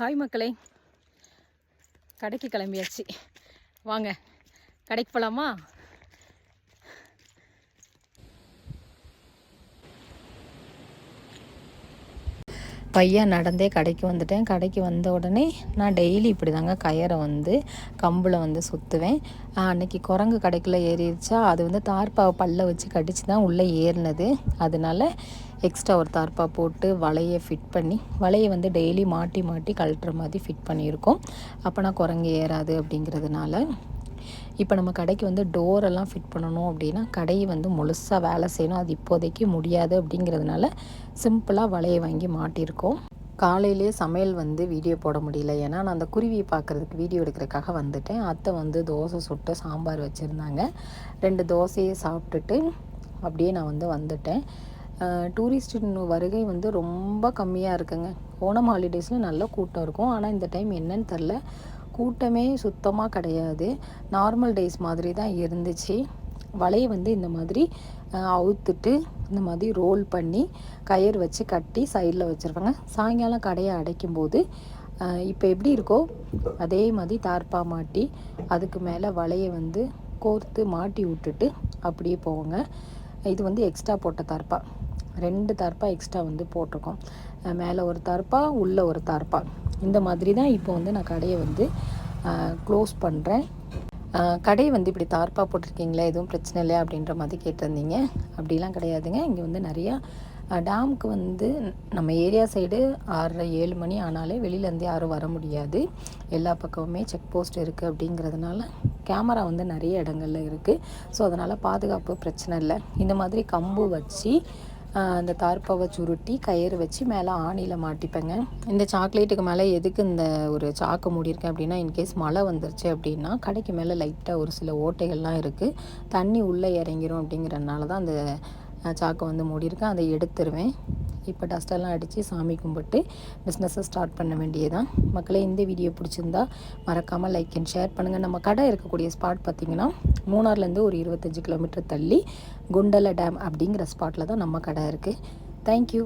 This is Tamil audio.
ஹாய் மக்களே. கடைக்கு கிளம்பியாச்சு. வாங்க கடைக்கு போகலாமா பையன் நடந்தே கடைக்கு வந்துட்டேன். கடைக்கு வந்த உடனே நான் டெய்லி இப்படி தாங்க கயரை வந்து கம்பில் வந்து சுற்றுவேன் அன்னைக்கு குரங்கு கடைக்குள்ள ஏறிடுச்சா அது வந்து தார்ப்பாவை பல்ல வச்சு கடிச்சு தான் உள்ளே ஏறினது. அதனால எக்ஸ்ட்ரா ஒரு தார்ப்பா போட்டு வலையை ஃபிட் பண்ணி வலையை வந்து டெய்லி மாட்டி மாட்டி கழட்டுற மாதிரி ஃபிட் பண்ணியிருக்கோம். அப்போனா குரங்கு ஏறாது அப்படிங்கிறதுனால இப்போ நம்ம கடைக்கு வந்து டோரெல்லாம் ஃபிட் பண்ணணும் அப்படின்னா கடையை வந்து முழுசாக வேலை செய்யணும். அது இப்போதைக்கு முடியாது அப்படிங்கிறதுனால சிம்பிளாக வலையை வாங்கி மாட்டியிருக்கோம். காலையிலே சமையல் வந்து வீடியோ போட முடியல. ஏன்னா நான் அந்த குருவியை பார்க்குறதுக்கு வீடியோ எடுக்கிறதுக்காக வந்துட்டேன். அத்தை வந்து தோசை சுட்டு சாம்பார் வச்சுருந்தாங்க. ரெண்டு தோசையை சாப்பிட்டுட்டு அப்படியே நான் வந்து வந்துட்டேன். டூரிஸ்ட் வருகை வந்து ரொம்ப கம்மியாக இருக்குங்க. ஓணம் ஹாலிடேஸில் நல்ல கூட்டம் இருக்கும். ஆனால் இந்த டைம் என்னன்னு தெரில கூட்டமே சுத்தமாக கிடையாது. நார்மல் டேஸ் மாதிரி தான் இருந்துச்சு. வலையை வந்து இந்த மாதிரி அவுத்துட்டு இந்த மாதிரி ரோல் பண்ணி கயிறு வச்சு கட்டி சைடில் வச்சுருவாங்க சாயங்காலம் கடையை அடைக்கும் போது இப்போ எப்படி இருக்கோ அதே மாதிரி தார்ப்பா மாட்டி அதுக்கு மேலே வலையை வந்து கோர்த்து மாட்டி விட்டுட்டு அப்படியே போவாங்க இது வந்து எக்ஸ்ட்ரா போட்ட தார்ப்பா. ரெண்டு தார்ப்பா எக்ஸ்ட்ரா வந்து போட்டிருக்கோம். மேலே ஒரு தார்ப்பா உள்ளே ஒரு தார்ப்பா. இந்த மாதிரி தான் இப்போ வந்து நான் கடையை வந்து க்ளோஸ் பண்ணுறேன் கடையை வந்து இப்படி தார்ப்பாக போட்டிருக்கீங்களா? எதுவும் பிரச்சனை இல்லை அப்படின்ற மாதிரி கேட்டிருந்தீங்க. அப்படிலாம் கிடையாதுங்க. இங்கே வந்து நிறையா டேமுக்கு வந்து நம்ம ஏரியா சைடு ஆறரை ஏழு மணி ஆனாலே வெளியிலேருந்து யாரும் வர முடியாது. எல்லா பக்கமுமே செக் போஸ்ட் இருக்குது அப்படிங்கிறதுனால கேமரா வந்து நிறைய இடங்கள்ல இருக்குது ஸோ அதனால் பாதுகாப்பு பிரச்சனை இல்லை. இந்த மாதிரி கம்பு வச்சு அந்த தார்ப்பாவை சுருட்டி கயிறு வச்சு மேலே ஆணியில் மாட்டிப்பேங்க. இந்த சாக்லேட்டுக்கு மேலே எதுக்கு இந்த ஒரு சாக்கு மூடியிருக்கேன் அப்படின்னா இன்கேஸ் மழை வந்துருச்சு அப்படின்னா கடைக்கு மேலே லைட்டாக ஒரு சில ஓட்டைகள்லாம் இருக்குது தண்ணி உள்ளே இறங்கிரும் அப்படிங்கிறனால தான் அந்த சாக்கை வந்து மூடியிருக்கேன். அதை எடுத்துருவேன். இப்போ டஸ்டெல்லாம் அடித்து சாமி கும்பிட்டு பிஸ்னஸை ஸ்டார்ட் பண்ண வேண்டியதான் மக்களே இந்த வீடியோ பிடிச்சிருந்தா மறக்காமல் லைக் அண்ட் ஷேர் பண்ணுங்கள் நம்ம கடை இருக்கக்கூடிய ஸ்பாட் பார்த்திங்கன்னா மூணார்லேருந்து ஒரு இருபத்தஞ்சி கிலோமீட்டர் தள்ளி குண்டல டேம் அப்படிங்கிற ஸ்பாட்டில் தான் நம்ம கடை இருக்குது தேங்க்யூ